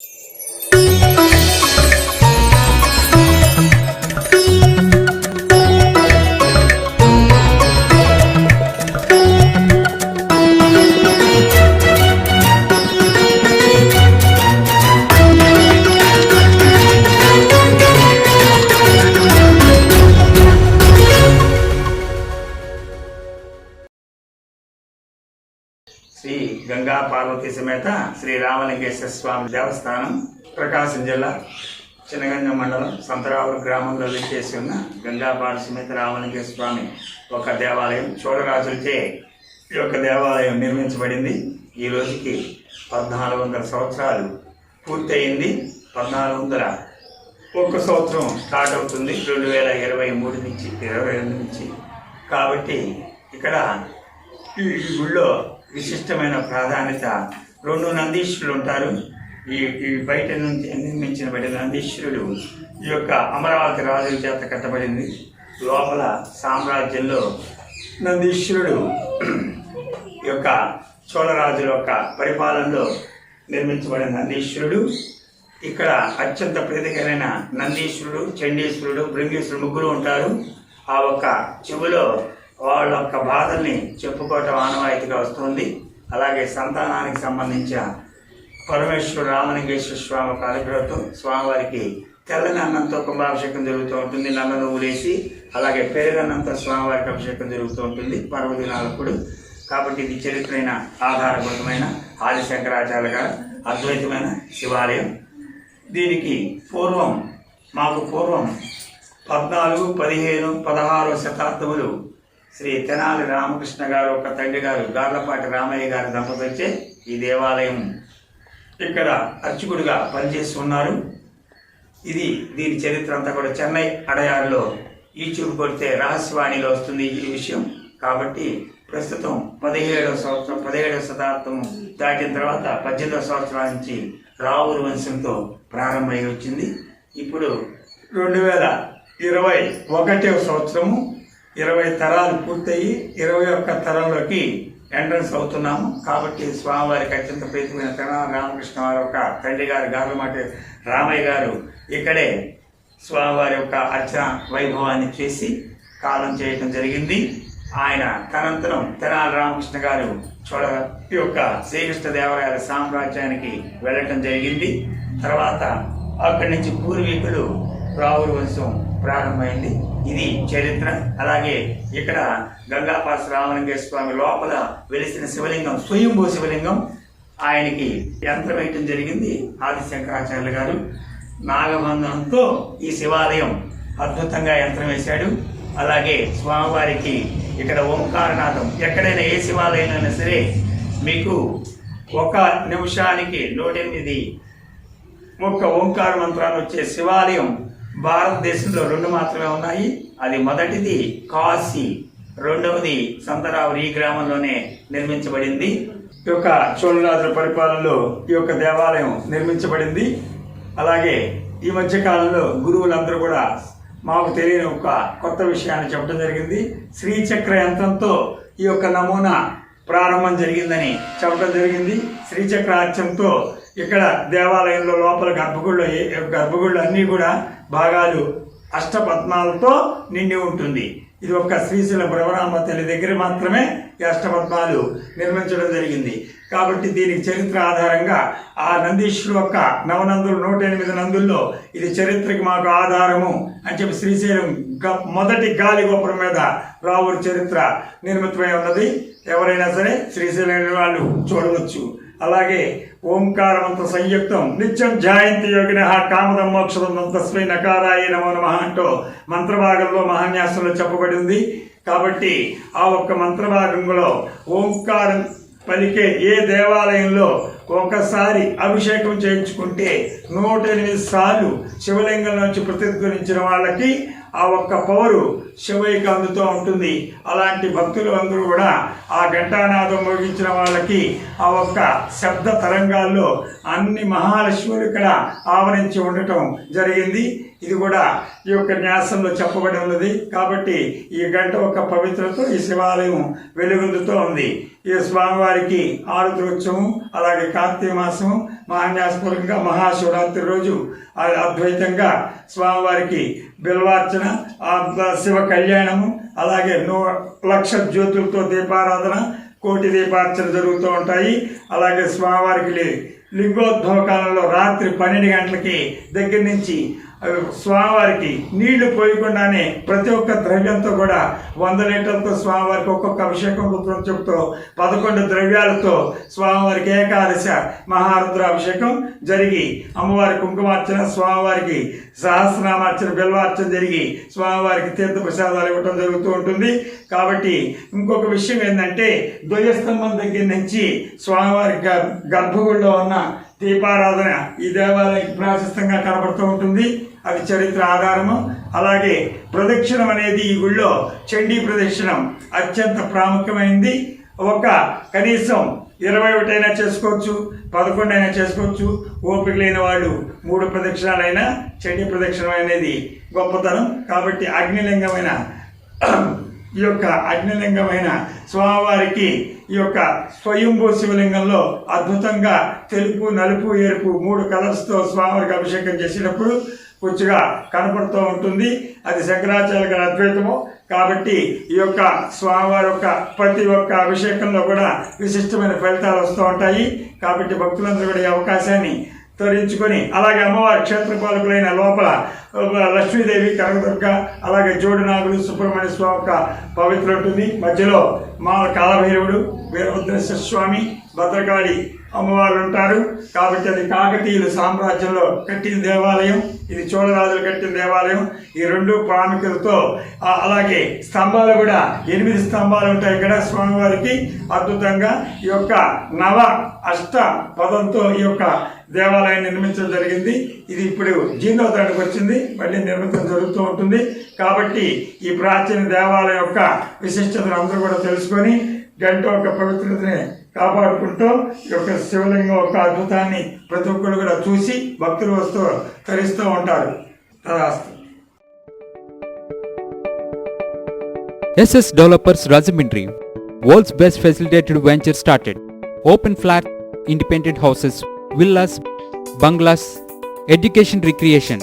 శ్రీ గంగా పార్వతీ సమేత శ్రీ రామలింగేశ్వర స్వామి దేవస్థానం ప్రకాశం జిల్లా చిన్నగంజం మండలం సంతరావురు గ్రామంలో విచ్చేసి ఉన్న గంగా పార్వతీ సమేత రామలింగేశ్వర స్వామి ఒక దేవాలయం చోళరాజులచే ఈ యొక్క దేవాలయం నిర్మించబడింది. ఈ రోజుకి పద్నాలుగు వందల సంవత్సరాలు పూర్తయింది. పద్నాలుగు వందల ఒక్క సంవత్సరం స్టార్ట్ అవుతుంది. రెండు వేల ఇరవై మూడు నుంచి ఇరవై రెండు నుంచి. కాబట్టి ఇక్కడ ఈ ఈ గుళ్ళో విశిష్టమైన ప్రాధాన్యత. రెండు నందీశ్వరులు ఉంటారు. ఈ ఈ బయట నుంచి నిర్మించబడిన నందీశ్వరుడు ఈ యొక్క అమరావతి రాజుల చేత కట్టబడింది. లోపల సామ్రాజ్యంలో నందీశ్వరుడు ఈ యొక్క చోళరాజుల యొక్క పరిపాలనలో నిర్మించబడిన నందీశ్వరుడు. ఇక్కడ అత్యంత ప్రీతికరైన నందీశ్వరుడు చండీశ్వరుడు బృంగేశ్వరుడు ముగ్గురు ఉంటారు. ఆ ఒక చెవులో వాళ్ళ యొక్క బాధల్ని చెప్పుకోవటం ఆనవాయితీగా వస్తుంది. అలాగే సంతానానికి సంబంధించిన పరమేశ్వరుడు రామలింగేశ్వర స్వామి యొక్క అనుగ్రహంతో స్వామివారికి తెల్లని అన్నంతో కుంభాభిషేకం జరుగుతూ ఉంటుంది. నల్ల నువ్వులేసి అలాగే పెరుగన్నంతో స్వామివారికి అభిషేకం జరుగుతూ ఉంటుంది. పర్వదినాలప్పుడు కాబట్టి ఇది చరిత్రైన ఆధారభూతమైన ఆదిశంకరాచార్య గారు అద్వైతమైన శివాలయం. దీనికి పూర్వం మాకు పూర్వం పద్నాలుగు పదిహేను పదహారు శతాబ్దములు శ్రీ తెనాలి రామకృష్ణ గారు ఒక తండ్రి గారు గార్లపాటి రామయ్య గారి దంపతులచే ఈ దేవాలయం ఇక్కడ అర్చకుడిగా పనిచేస్తున్నారు. ఇది దీని చరిత్ర అంతా కూడా చెన్నై అడయారులో ఈ చూపు కొడితే రహస్యవాణిలో వస్తుంది ఈ విషయం. కాబట్టి ప్రస్తుతం పదిహేడవ సంవత్సరం పదిహేడవ శతాబ్దం దాటిన తర్వాత పద్దెనిమిదవ సంవత్సరాల నుంచి రావురు వంశంతో ప్రారంభమై వచ్చింది. ఇప్పుడు రెండు వేల ఇరవై ఒకటవ సంవత్సరము ఇరవై తరాలు పూర్తయి ఇరవై ఒక్క తరంలోకి ఎంట్రన్స్ అవుతున్నాము. కాబట్టి స్వామివారికి అత్యంత ప్రీతిమైన తెనాలి రామకృష్ణ వారి యొక్క తండ్రి గారు గార్లమాటి రామయ్య గారు ఇక్కడే స్వామివారి యొక్క అర్చన వైభవాన్ని చేసి కాలం చేయటం జరిగింది. ఆయన తనంతరం తెనాలి రామకృష్ణ గారు చూడ యొక్క శ్రీకృష్ణదేవరాయల సామ్రాజ్యానికి వెళ్ళటం జరిగింది. తర్వాత అక్కడి నుంచి పూర్వీకులు రావుల వంశం ప్రారంభమైంది. ఇది చరిత్ర. అలాగే ఇక్కడ గంగాపాస రామలింగేశ్వర స్వామి లోపల వెలిసిన శివలింగం స్వయంభూ శివలింగం. ఆయనకి యంత్రం వేయటం జరిగింది ఆది శంకరాచార్యులు గారు. నాగబంధనంతో ఈ శివాలయం అద్భుతంగా యంత్రం వేశాడు. అలాగే స్వామివారికి ఇక్కడ ఓంకారనాథం ఎక్కడైనా ఏ శివాలయంలో సరే మీకు ఒక నిమిషానికి నూట ఎనిమిది ఒక్క ఓంకార మంత్రాన్ని వచ్చే శివాలయం భారతదేశంలో రెండు మాత్రమే ఉన్నాయి. అది మొదటిది కాశీ రెండవది సంతరావురి ఈ గ్రామంలోనే నిర్మించబడింది. ఈ యొక్క చోళరాజుల పరిపాలనలో ఈ యొక్క దేవాలయం నిర్మించబడింది. అలాగే ఈ మధ్య కాలంలో గురువులందరూ కూడా మాకు తెలియని ఒక కొత్త విషయాన్ని చెప్పడం జరిగింది. శ్రీచక్ర యంత్రంతో ఈ యొక్క నమూనా ప్రారంభం జరిగిందని చెప్పడం జరిగింది. శ్రీచక్రార్చంతో ఇక్కడ దేవాలయంలో లోపల గర్భగుళ్ళు గర్భగుళ్ళు అన్నీ కూడా భాగాలు అష్టపద్మాలతో నిండి ఉంటుంది. ఇది ఒక్క శ్రీశైలం భ్రమరామ తల్లి దగ్గర మాత్రమే ఈ అష్టపద్మాలు నిర్మించడం జరిగింది. కాబట్టి దీనికి చరిత్ర ఆధారంగా ఆ నందీశ్వరు యొక్క నవనందులు నూట ఎనిమిది నందుల్లో ఇది చరిత్రకి మాకు ఆధారము అని చెప్పి శ్రీశైలం గ- మొదటి గాలి గోపురం మీద రావురు చరిత్ర నిర్మితమై ఉన్నది. ఎవరైనా సరే శ్రీశైలం వాళ్ళు చూడవచ్చు. అలాగే ఓంకారమంత సంయుక్తం నిత్యం జాయంతి యోగిన కామదం మోక్షదం తస్మై నకారాయ నమో నమ అంటూ మంత్రభాగంలో మహాన్యాసంలో చెప్పబడింది కాబట్టి ఆ ఒక్క మంత్రభాగంలో ఓంకారం పలికే ఏ దేవాలయంలో ఒకసారి అభిషేకం చేయించుకుంటే నూట ఎనిమిది సార్లు శివలింగం నుంచి ప్రతిధ్వనించిన వాళ్ళకి ఆ ఒక్క పవరు శివయ్యకి అందుతూ ఉంటుంది. అలాంటి భక్తులు అందరూ కూడా ఆ ఘంటానాదం మోగించిన వాళ్ళకి ఆ ఒక్క శబ్ద తరంగాల్లో అన్ని మహాలక్ష్ములు ఇక్కడ ఆవరించి ఉండటం జరిగింది. ఇది కూడా ఈ యొక్క న్యాసంలో చెప్పబడి ఉన్నది. కాబట్టి ఈ గంట ఒక పవిత్రతో ఈ శివాలయం వెలుగొందుతూ ఉంది. ఈ స్వామివారికి ఆరుద్రోత్సవం అలాగే కార్తీక మాసం మహాన్యాసపూర్వకంగా మహాశివరాత్రి రోజు అద్వైతంగా స్వామివారికి బిల్వార్చన శివ కళ్యాణము అలాగే నూ లక్ష జ్యోతులతో దీపారాధన కోటి దీపార్చన జరుగుతూ ఉంటాయి. అలాగే స్వామివారికి లింగోద్భవ కాలంలో రాత్రి పన్నెండు గంటలకి దగ్గర నుంచి స్వామివారికి నీళ్ళు పోయకుండానే ప్రతి ఒక్క ద్రవ్యంతో కూడా వంద లీటర్లతో స్వామివారికి ఒక్కొక్క అభిషేకం రుద్రం చెబుతూ పదకొండు ద్రవ్యాలతో స్వామివారికి ఏకాదశ మహారుద్ర అభిషేకం జరిగి అమ్మవారి కుంకుమార్చన స్వామివారికి సహస్రనామార్చన బిల్వార్చన జరిగి స్వామివారికి తీర్థ ప్రసాదాలు ఇవ్వటం జరుగుతూ ఉంటుంది. కాబట్టి ఇంకొక విషయం ఏంటంటే ధ్వజస్తంభం దగ్గర నుంచి స్వామివారి గర్భగుడిలో ఉన్న దీపారాధన ఈ దేవాలయానికి ప్రాశస్తంగా కనబడుతూ ఉంటుంది. అది చరిత్ర ఆధారము. అలాగే ప్రదక్షిణం అనేది ఈ గుళ్ళో చండీ ప్రదక్షిణం అత్యంత ప్రాముఖ్యమైనది ఒక కనీసం ఇరవై ఒకటైనా చేసుకోవచ్చు పదకొండు అయినా చేసుకోవచ్చు. ఓపిక లేని వాళ్ళు మూడు ప్రదక్షిణాలైనా చండీ ప్రదక్షిణం అనేది గొప్పతనం. కాబట్టి అగ్నిలింగమైన ఈ యొక్క అగ్నిలింగమైన స్వామివారికి ఈ యొక్క స్వయంభూ శివలింగంలో అద్భుతంగా తెలుపు నలుపు ఎరుపు మూడు కలర్స్తో స్వామివారికి అభిషేకం చేసినప్పుడు పుచ్చుగా కనపడుతూ ఉంటుంది. అది శంకరాచార్య గారి అద్వైతము. కాబట్టి ఈ యొక్క స్వామివారి యొక్క ప్రతి ఒక్క అభిషేకంలో కూడా విశిష్టమైన ఫలితాలు వస్తూ ఉంటాయి. కాబట్టి భక్తులందరూ కూడా ఈ అవకాశాన్ని తరించుకొని అలాగే అమ్మవారి క్షేత్రపాలకులైన లోపల లక్ష్మీదేవి కనకదుర్గ అలాగే జోడునాగులు సుబ్రహ్మణ్య స్వామి యొక్క పవిత్ర ఉంటుంది. మధ్యలో మా కాలభైరవుడు వీరభద్రేశ్వర స్వామి భద్రకాళి అమ్మవారు ఉంటారు. కాబట్టి అది కాకతీయుల సామ్రాజ్యంలో కట్టిన దేవాలయం ఇది చోళరాజులు కట్టిన దేవాలయం. ఈ రెండు ప్రాముఖ్యతతో అలాగే స్తంభాలు కూడా ఎనిమిది స్తంభాలు ఉంటాయి ఇక్కడ స్వామివారికి. అద్భుతంగా ఈ యొక్క నవ అష్ట పదంతో ఈ యొక్క దేవాలయాన్ని నిర్మించడం జరిగింది. ఇది ఇప్పుడు జీర్ణోద్ధరణకు వచ్చింది. మళ్ళీ నిర్మితం జరుగుతూ ఉంటుంది. కాబట్టి ఈ ప్రాచీన దేవాలయం యొక్క విశిష్టతను అందరూ కూడా తెలుసుకొని గంట ఒక పవిత్రతని కాపాడుకుంటూ ఈ యొక్క శివలింగం యొక్క అద్భుతాన్ని ప్రతి ఒక్కరు కూడా చూసి భక్తులు వస్తూ తరిస్తూ ఉంటారు. SS developers Rajahmundry world's best facilitated venture started open flat independent houses villas bungalows education recreation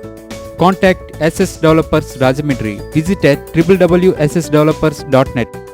Contact SS Developers Rajamindri. Visit at www.ssdevelopers.net.